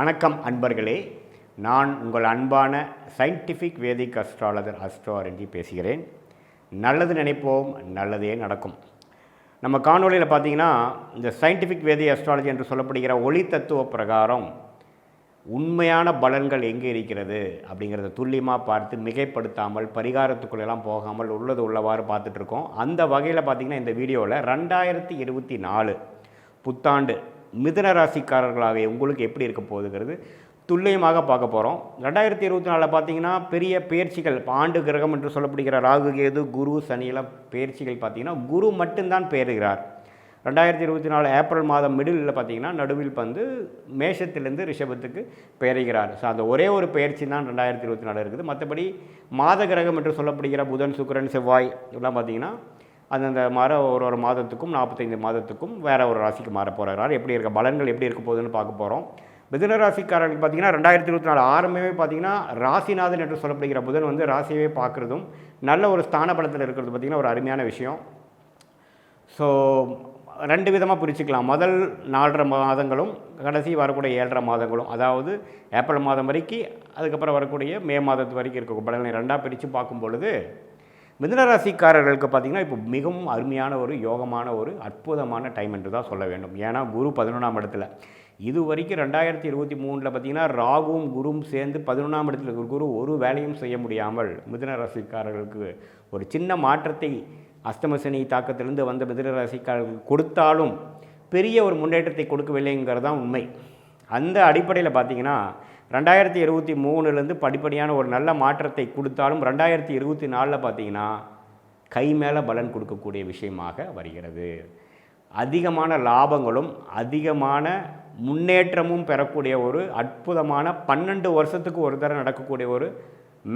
வணக்கம் அன்பர்களே. நான் உங்கள் அன்பான சயின்டிஃபிக் வேதிக் அஸ்ட்ராலஜர் அஸ்ட்ரோ பேசுகிறேன். நல்லது நினைப்போம் நல்லதே நடக்கும். நம்ம காணொளியில் பார்த்தீங்கன்னா இந்த சயின்டிஃபிக் வேதி அஸ்ட்ராலஜி என்று சொல்லப்படுகிற ஒளி தத்துவ பிரகாரம் உண்மையான பலன்கள் எங்கே இருக்கிறது அப்படிங்கிறத துல்லியமாக பார்த்து மிகைப்படுத்தாமல் பரிகாரத்துக்குள்ளெல்லாம் போகாமல் உள்ளது உள்ளவாறு பார்த்துட்ருக்கோம் அந்த வகையில் பார்த்திங்கன்னா இந்த வீடியோவில் ரெண்டாயிரத்தி இருபத்தி நாலு புத்தாண்டு மிதுன ராசிக்காரர்களாக உங்களுக்கு எப்படி இருக்க போகுதுங்கிறது துல்லியமாக பார்க்க போகிறோம் ரெண்டாயிரத்தி இருபத்தி நாலில் பார்த்தீங்கன்னா பெரிய பயிற்சிகள் இப்போ ஆண்டு கிரகம் என்று சொல்லப்படுகிற ராகு கேது குரு சனியெல்லாம் பயிற்சிகள் பார்த்தீங்கன்னா குரு மட்டும்தான் பெயருகிறார். ரெண்டாயிரத்தி இருபத்தி நாலு ஏப்ரல் மாதம் மிடிலில் பார்த்தீங்கன்னா நடுவில் வந்து மேஷத்திலேருந்து ரிஷபத்துக்கு பெயர்கிறார். ஸோ அந்த ஒரே ஒரு பயிற்சி தான் ரெண்டாயிரத்தி இருபத்தி நாலு இருக்குது. மற்றபடி மாத கிரகம் என்று சொல்லப்படுகிற புதன் சுக்கிரன் செவ்வாய் இதெல்லாம் பார்த்தீங்கன்னா அந்தந்த மாற ஒரு ஒரு மாதத்துக்கும் நாற்பத்தைந்து மாதத்துக்கும் வேறு ஒரு ராசிக்கு மாற போகிறார் எப்படி இருக்க? பலன்கள் எப்படி இருக்க போகுதுன்னு பார்க்க போகிறோம் மிதுன ராசிக்காரர்களுக்கு பார்த்தீங்கன்னா ரெண்டாயிரத்தி இருபத்தி நாலு ஆரம்பமே பார்த்தீங்கன்னா ராசிநாதன் என்று சொல்லப்படுகிற புதன் வந்து ராசியவே பார்க்குறதும் நல்ல ஒரு ஸ்தான பலத்தில் இருக்கிறது பார்த்திங்கன்னா ஒரு அருமையான விஷயம். ஸோ ரெண்டு விதமாக பிரிச்சுக்கலாம். முதல் நாலரை மாதங்களும் கடைசி வரக்கூடிய ஏழரை மாதங்களும். அதாவது ஏப்ரல் மாதம் வரைக்கும் அதுக்கப்புறம் வரக்கூடிய மே மாதத்து வரைக்கும் இருக்க பலனை ரெண்டாக பிரித்து பார்க்கும் பொழுது மிதனராசிக்காரர்களுக்கு பார்த்திங்கன்னா இப்போ மிகவும் அருமையான ஒரு யோகமான ஒரு அற்புதமான டைம் என்று தான் சொல்ல வேண்டும். ஏன்னா குரு பதினொன்றாம் இடத்துல. இது வரைக்கும் ரெண்டாயிரத்தி இருபத்தி மூணில் பார்த்திங்கன்னா ராகுவும் குருவும் சேர்ந்து பதினொன்றாம் இடத்துல இருக்கிற குரு ஒரு வேலையும் செய்ய முடியாமல் மிதனராசிக்காரர்களுக்கு ஒரு சின்ன மாற்றத்தை அஸ்தமசனி தாக்கத்திலிருந்து வந்த மிதனராசிக்காரர்களுக்கு கொடுத்தாலும் பெரிய ஒரு முன்னேற்றத்தை கொடுக்கவில்லைங்கிறது தான் உண்மை. அந்த அடிப்படையில் பார்த்திங்கன்னா ரெண்டாயிரத்தி இருபத்தி மூணுலேருந்து படிப்படியான ஒரு நல்ல மாற்றத்தை கொடுத்தாலும் ரெண்டாயிரத்தி இருபத்தி நாலில் பார்த்தீங்கன்னா கை மேலே பலன் கொடுக்கக்கூடிய விஷயமாக வருகிறது. அதிகமான லாபங்களும் அதிகமான முன்னேற்றமும் பெறக்கூடிய ஒரு அற்புதமான பன்னெண்டு வருஷத்துக்கு ஒரு தடவை நடக்கக்கூடிய ஒரு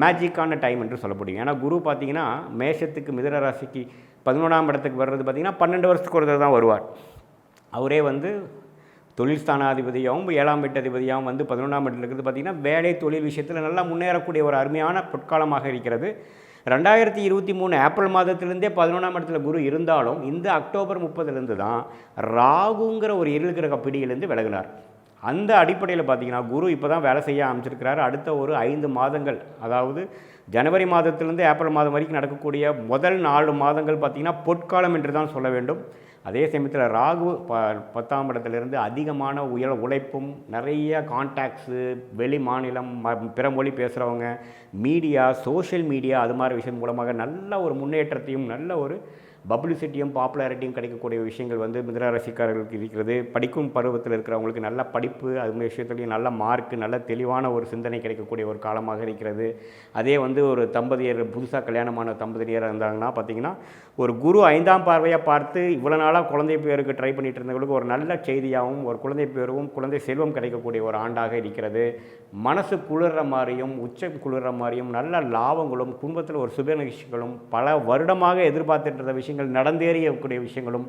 மேஜிக்கான டைம் என்று சொல்லப்படுங்க ஏன்னா குரு பார்த்தீங்கன்னா மேஷத்துக்கு மிதன ராசிக்கு பதினொன்றாம் இடத்துக்கு வர்றது பார்த்திங்கன்னா பன்னெண்டு வருஷத்துக்கு ஒரு தடவை தான் வருவார். அவரே வந்து தொழில் ஸ்தானாதிபதியாகவும் ஏழாம் வீட்டதிபதியாகவும் வந்து பதினொன்றாம் வீட்டில் இருக்கிறது பார்த்திங்கன்னா வேலை தொழில் விஷயத்தில் நல்லா முன்னேறக்கூடிய ஒரு அருமையான பொற்காலமாக இருக்கிறது. ரெண்டாயிரத்தி இருபத்தி மூணு ஏப்ரல் மாதத்திலேருந்தே பதினொன்றாம் இடத்துல குரு இருந்தாலும் இந்த அக்டோபர் முப்பதுலேருந்து தான் ராகுங்கிற ஒரு இருள் கிரக பிடியிலேருந்து விலகினார். அந்த அடிப்படையில் பார்த்தீங்கன்னா குரு இப்போ தான் வேலை செய்ய ஆரம்பிச்சிருக்கிறாரு. அடுத்த ஒரு ஐந்து மாதங்கள் அதாவது ஜனவரி மாதத்திலேருந்து ஏப்ரல் மாதம் வரைக்கும் நடக்கக்கூடிய முதல் நாலு மாதங்கள் பார்த்திங்கன்னா பொற்காலம் என்று தான் சொல்ல வேண்டும். அதே சமயத்தில் ராகு ப பத்தாம் இடத்துலேருந்து அதிகமான உயர உழைப்பும் நிறைய கான்டாக்ட்ஸு வெளி மாநிலம் ம பிற மொழி பேசுகிறவங்க மீடியா சோஷியல் மீடியா அது மாதிரி விஷயம் மூலமாக நல்ல ஒரு முன்னேற்றத்தையும் நல்ல ஒரு பப்ளிசிட்டியும் பாப்புலாரிட்டியும் கிடைக்கக்கூடிய விஷயங்கள் வந்து மிதனராசிக்காரர்களுக்கு இருக்கிறது. படிக்கும் பருவத்தில் இருக்கிறவங்களுக்கு நல்ல படிப்பு அது விஷயத்துலையும் நல்ல மார்க்கு நல்ல தெளிவான ஒரு சிந்தனை கிடைக்கக்கூடிய ஒரு காலமாக இருக்கிறது. அதே வந்து ஒரு தம்பதியர் புதுசாக கல்யாணமான தம்பதியராக இருந்தாங்கன்னா பார்த்தீங்கன்னா ஒரு குரு ஐந்தாம் பார்வையாக பார்த்து இவ்வளோ நாளாக குழந்தை பேருக்கு ட்ரை பண்ணிட்டு இருந்தவங்களுக்கு ஒரு நல்ல செய்தியாகவும் ஒரு குழந்தை பேரும் குழந்தை செல்வம் கிடைக்கக்கூடிய ஒரு ஆண்டாக இருக்கிறது. மனசு குளிர்ற மாதிரியும் உச்சம் குளிர்ற மாதிரியும் நல்ல லாபங்களும் குடும்பத்தில் ஒரு சுப நிகழ்ச்சிகளும் பல வருடமாக எதிர்பார்த்துட்டு இருந்த விஷயங்கள் நடந்தேறியக்கூடிய விஷயங்களும்.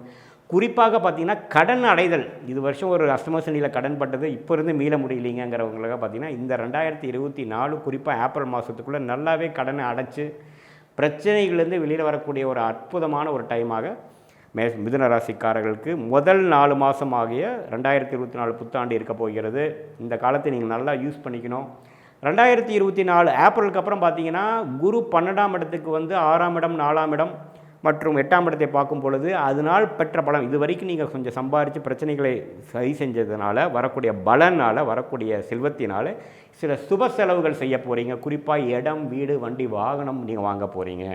குறிப்பாக பார்த்தீங்கன்னா கடன் அடைதல். இது வருஷம் ஒரு அஷ்டமசனியில் கடன் பட்டது இப்போ இருந்து மீள முடியலைங்கிறவங்களுக்காக பார்த்தீங்கன்னா இந்த ரெண்டாயிரத்தி இருபத்தி நாலு குறிப்பாக ஏப்ரல் மாதத்துக்குள்ளே நல்லாவே கடனை அடைச்சி பிரச்சனைகள்லேருந்து வெளியில் வரக்கூடிய ஒரு அற்புதமான ஒரு டைமாக மே மிதுன ராசிக்காரர்களுக்கு முதல் நாலு மாதம் ஆகிய ரெண்டாயிரத்தி இருபத்தி நாலு புத்தாண்டு இருக்க போகிறது. இந்த காலத்தை நீங்கள் நல்லா யூஸ் பண்ணிக்கணும். ரெண்டாயிரத்தி இருபத்தி நாலு ஏப்ரலுக்கு அப்புறம் பார்த்தீங்கன்னா குரு பன்னெண்டாம் இடத்துக்கு வந்து ஆறாம் இடம் நாலாம் இடம் மற்றும் எட்டாம் இடத்தை பார்க்கும் பொழுது அதனால் பெற்ற பலம் இது வரைக்கும் நீங்கள் கொஞ்சம் சம்பாரித்து பிரச்சனைகளை சரி செஞ்சதுனால வரக்கூடிய பலனால் வரக்கூடிய செல்வத்தினால் சில சுப செலவுகள் செய்ய போகிறீங்க குறிப்பாக இடம் வீடு வண்டி வாகனம் நீங்கள் வாங்க போகிறீங்க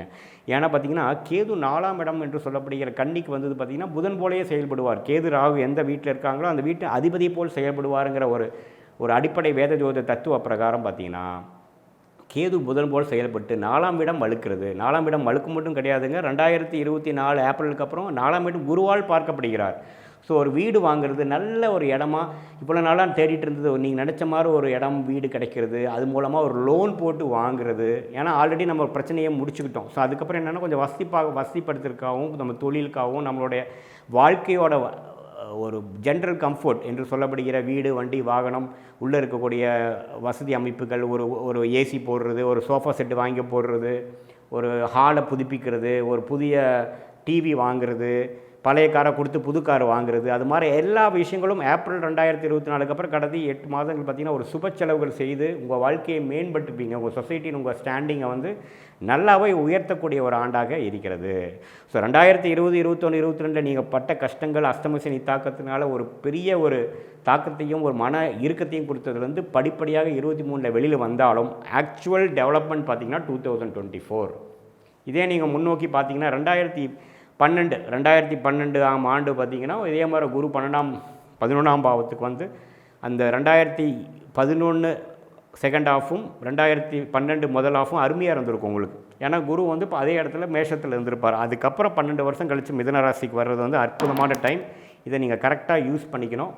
ஏன்னா பார்த்தீங்கன்னா கேது நாலாம் இடம் என்று சொல்லப்படுகிற கன்னிக்கு வந்தது பார்த்திங்கன்னா புதன் போலேயே செயல்படுவார். கேது ராகு எந்த வீட்டில் இருக்காங்களோ அந்த வீட்டு அதிபதி போல் செயல்படுவாருங்கிற ஒரு ஒரு அடிப்படை வேத ஜோத தத்துவ பிரகாரம் பார்த்தீங்கன்னா கேது புதன் போல் செயல்பட்டு நாலாம் இடம் வழுக்கிறது. நாலாம் இடம் வலுக்கு மட்டும் கிடையாதுங்க. ரெண்டாயிரத்தி இருபத்தி நாலு ஏப்ரலுக்கு அப்புறம் நாலாம் இடம் குருவால் பார்க்கப்படுகிறார். ஸோ ஒரு வீடு வாங்குறது நல்ல ஒரு இடமா இவ்வளோ நாளாக தேடிட்டு இருந்தது. நீங்கள் நினச்ச மாதிரி ஒரு இடம் வீடு கிடைக்கிறது. அது மூலமாக ஒரு லோன் போட்டு வாங்குறது. ஏன்னா ஆல்ரெடி நம்ம பிரச்சனையை முடிச்சுக்கிட்டோம். ஸோ அதுக்கப்புறம் என்னென்னா கொஞ்சம் வசதிப்பாக வசதிப்படுத்துறதுக்காகவும் நம்ம தொழிலுக்காகவும் நம்மளுடைய வாழ்க்கையோட ஒரு ஜென்ரல் கம்ஃபர்ட் என்று சொல்லப்படுகிற வீடு வண்டி வாகனம் உள்ளே இருக்கக்கூடிய வசதி அமைப்புகள் ஒரு ஒரு ஏசி போடுறது ஒரு சோஃபா செட்டு வாங்கி போடுறது ஒரு ஹாலை புதுப்பிக்கிறது ஒரு புதிய டிவி வாங்குறது பழைய காரை கொடுத்து புது கார் வாங்குறது அது மாதிரி எல்லா விஷயங்களும் ஏப்ரல் ரெண்டாயிரத்தி இருபத்தி நாலுக்கு அப்புறம் கடந்த எட்டு மாதங்கள் பார்த்தீங்கன்னா ஒரு சுப செலவுகள் செய்து உங்கள் வாழ்க்கையை மேம்பட்டுப்பீங்க உங்கள் சொசைட்டின் உங்கள் ஸ்டாண்டிங்கை வந்து நல்லாவே உயர்த்தக்கூடிய ஒரு ஆண்டாக இருக்கிறது. ஸோ ரெண்டாயிரத்தி இருபது இருபத்தொன்று இருபத்தி ரெண்டில் நீங்கள் பட்ட கஷ்டங்கள் அஸ்தமசினி தாக்கத்தினால ஒரு பெரிய ஒரு தாக்கத்தையும் ஒரு மன இறுக்கத்தையும் கொடுத்ததுலேருந்து படிப்படியாக இருபத்தி மூணில் வெளியில் வந்தாலும் ஆக்சுவல் டெவலப்மெண்ட் பார்த்தீங்கன்னா டூ தௌசண்ட் டுவெண்ட்டி ஃபோர் இதே நீங்கள் முன்னோக்கி பார்த்தீங்கன்னா ரெண்டாயிரத்தி பன்னெண்டு. ரெண்டாயிரத்தி பன்னெண்டு ஆம் ஆண்டு பார்த்தீங்கன்னா இதே மாதிரி குரு பன்னெண்டாம் பதினொன்றாம் பாவத்துக்கு வந்து அந்த ரெண்டாயிரத்தி பதினொன்று செகண்ட் ஆஃபும் ரெண்டாயிரத்தி பன்னெண்டு முதல் ஆஃபும் அருமையாக இருந்திருக்கும் உங்களுக்கு. ஏன்னா குரு வந்து இப்போ அதே இடத்துல மேஷத்தில் இருந்திருப்பார். அதுக்கப்புறம் பன்னெண்டு வருஷம் கழித்து மிதன ராசிக்கு வர்றது வந்து அற்புதமான டைம் இதை நீங்கள் கரெக்டாக யூஸ் பண்ணிக்கணும்.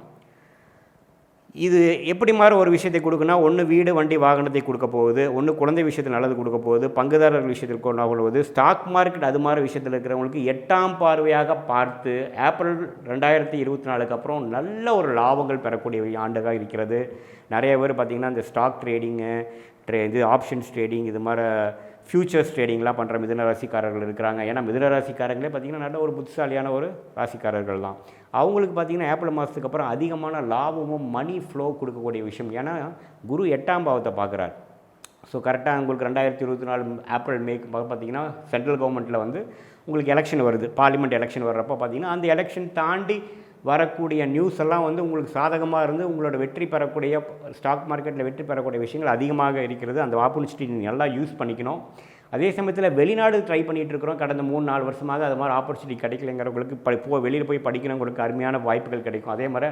இது எப்படி மாதிரி ஒரு விஷயத்தை கொடுக்குன்னா ஒன்று வீடு வண்டி வாகனத்தை கொடுக்க போகுது ஒன்று குழந்தை விஷயத்தில் நல்லது கொடுக்க போகுது பங்குதாரர் விஷயத்தில் கொண்டா கொள்வது ஸ்டாக் மார்க்கெட் அது மாதிரி விஷயத்தில் இருக்கிறவங்களுக்கு எட்டாம் பார்வையாக பார்த்து ஏப்ரல் ரெண்டாயிரத்தி இருபத்தி நாலுக்கு அப்புறம் நல்ல ஒரு லாபங்கள் பெறக்கூடிய ஆண்டுகாக இருக்கிறது. நிறைய பேர் பார்த்திங்கன்னா இந்த ஸ்டாக் ட்ரேடிங்கு ட்ரே இது ஆப்ஷன்ஸ் ட்ரேடிங் இது மாதிரி ஃப்யூச்சர்ஸ் ட்ரேடிங்லாம் பண்ணுற மிதுன ராசிக்காரர்கள் இருக்கிறாங்க. ஏன்னா மிதுன ராசிக்காரங்களே பார்த்திங்கன்னா நல்ல ஒரு புத்திசாலியான ஒரு ராசிக்காரர்கள் தான் அவங்களுக்கு பார்த்திங்கன்னா ஏப்ரல் மாதத்துக்கு அப்புறம் அதிகமான லாபமும் மணி ஃப்ளோ கொடுக்கக்கூடிய விஷயம். ஏன்னா குரு எட்டாம் பாவத்தை பார்க்குறாரு. ஸோ கரெக்டாக உங்களுக்கு ரெண்டாயிரத்தி இருபத்தி நாலு ஏப்ரல் மேக்கு பார்த்தீங்கன்னா சென்ட்ரல் கவர்மெண்ட்டில் வந்து உங்களுக்கு எலெக்ஷன் வருது. பார்லிமெண்ட் எலெக்ஷன் வர்றப்போ பார்த்தீங்கன்னா அந்த எலெக்ஷன் தாண்டி வரக்கூடிய நியூஸ் எல்லாம் வந்து உங்களுக்கு சாதகமாக இருந்து உங்களோட வெற்றி பெறக்கூடிய ஸ்டாக் மார்க்கெட்டில் வெற்றி பெறக்கூடிய விஷயங்கள் அதிகமாக இருக்கிறது. அந்த ஆப்பர்ச்சுனிட்டி நல்லா யூஸ் பண்ணிக்கணும். அதே சமயத்தில் வெளிநாடு ட்ரை பண்ணிகிட்டு இருக்கிறோம் கடந்த மூணு நாலு வருஷமாக அது மாதிரி ஆப்பர்ச்சுனிட்டி கிடைக்கலங்கிறவங்களுக்கு ப போ வெளியில் போய் படிக்கிறவங்களுக்கு அருமையான வாய்ப்புகள் கிடைக்கும். அதே மாதிரி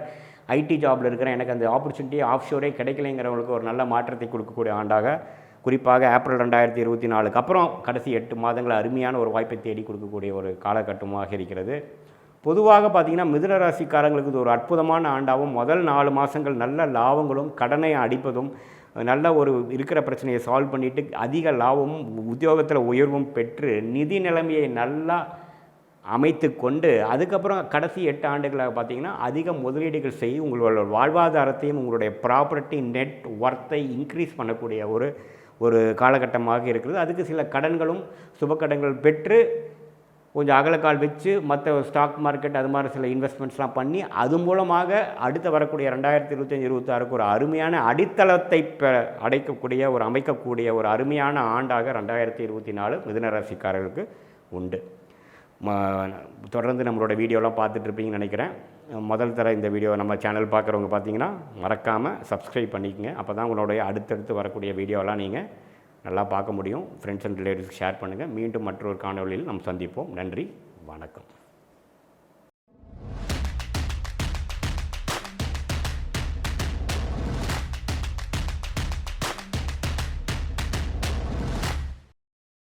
ஐடி ஜாபில் இருக்கிற எனக்கு அந்த ஆப்பர்ச்சுனிட்டி ஆஃப் ஷோரே கிடைக்கலைங்கிறவங்களுக்கு ஒரு நல்ல மாற்றத்தை கொடுக்கக்கூடிய ஆண்டாக குறிப்பாக ஏப்ரல் ரெண்டாயிரத்தி இருபத்தி நாலுக்கு அப்புறம் கடைசி எட்டு மாதங்கள் அருமையான ஒரு வாய்ப்பை தேடி கொடுக்கக்கூடிய ஒரு காலகட்டமாக இருக்கிறது. பொதுவாக பார்த்திங்கன்னா மிதுனராசிக்காரங்களுக்கு இது ஒரு அற்புதமான ஆண்டாகவும் முதல் நாலு மாதங்கள் நல்ல லாபங்களும் கடனை அடிப்பதும் நல்ல ஒரு இருக்கிற பிரச்சனையை சால்வ் பண்ணிவிட்டு அதிக லாபமும் உத்தியோகத்தில் உயர்வும் பெற்று நிதி நிலைமையை நல்லா அமைத்து கொண்டு அதுக்கப்புறம் கடைசி எட்டு ஆண்டுகளாக பார்த்தீங்கன்னா அதிக முதலீடுகள் செய்ய உங்களோட வாழ்வாதாரத்தையும் உங்களுடைய ப்ராப்பர்ட்டி நெட் ஒர்த்தை இன்க்ரீஸ் பண்ணக்கூடிய ஒரு ஒரு காலகட்டமாக இருக்கிறது. அதுக்கு சில கடன்களும் சுபக்கடன்கள் பெற்று கொஞ்சம் அகலக்கால் வச்சு மற்ற ஸ்டாக் மார்க்கெட் அது மாதிரி சில இன்வெஸ்ட்மெண்ட்ஸ்லாம் பண்ணி அது மூலமாக அடுத்து வரக்கூடிய ரெண்டாயிரத்தி இருபத்தஞ்சி இருபத்தாறுக்கு ஒரு அருமையான அடித்தளத்தை பெ அடைக்கக்கூடிய ஒரு அமைக்கக்கூடிய ஒரு அருமையான ஆண்டாக ரெண்டாயிரத்தி இருபத்தி நாலு மிதுனராசிக்காரர்களுக்கு உண்டு. தொடர்ந்து நம்மளோட வீடியோலாம் பார்த்துட்ருப்பீங்கன்னு நினைக்கிறேன். முதல் தர இந்த வீடியோ நம்ம சேனல் பார்க்குறவங்க பார்த்தீங்கன்னா மறக்காமல் சப்ஸ்கிரைப் பண்ணிக்கங்க. அப்போ தான் உங்களுடைய அடுத்தடுத்து வரக்கூடிய வீடியோலாம் நீங்கள் நல்லா பார்க்க முடியும். ஃப்ரெண்ட்ஸ் அண்ட் ரிலேட்டிவ்ஸ் ஷேர் பண்ணுங்கள் மீண்டும் மற்றொரு காணொலியில் நாம் சந்திப்போம். நன்றி. வணக்கம்.